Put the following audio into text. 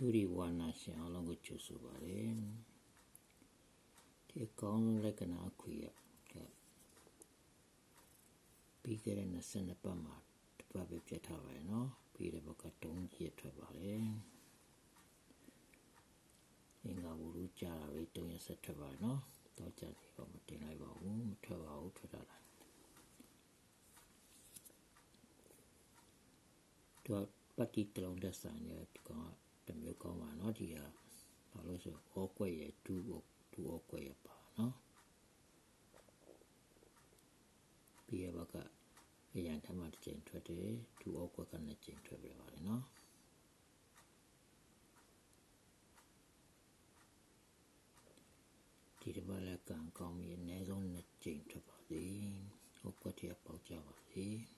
ဒုရိဝါနာရှင်အားလုံးကိုကြိုဆိုပါတယ်ဒီကောင်းလက္ခဏာအခွေရကပြီးခဲ့တဲ့22ပတ်မှာတစ်ပတ်ပဲပြတ်ထားပါတယ်နော်ပြီးတဲ့ဘက်က3ကြီးထွက်ပါတယ်အင်္ဂါဝလူကြာတာပဲ3ရက်ဆက်ထွက်ပါတယ်နော်တော့ကြာစီတော့မတင်လိုက်ပါဘူးမထွက်ပါဘူးထွက်တာလားတော့ပတိတလုံးသက်ဆိုင်တဲ့ဒီကောင်က တမျိုးကောင်းပါเนาะဒီဟာဘာလို့ဆိုဩကွက်ရဲ့ဒူဒူဩကွက်ရဲ့ပါเนาะပြီးရပါကအရန်ထမတစ်ချိန်ထွက်တယ်ဒူဩကွက်ကနှစ်ချိန်ထွက်ပြပါတယ်เนาะဒီတပတ်လည်းကံကောင်းပြီးအနည်းဆုံးနှစ်ချိန်ထွက်ပါသေးဩကွက်တရပေါက်ကြပါသေး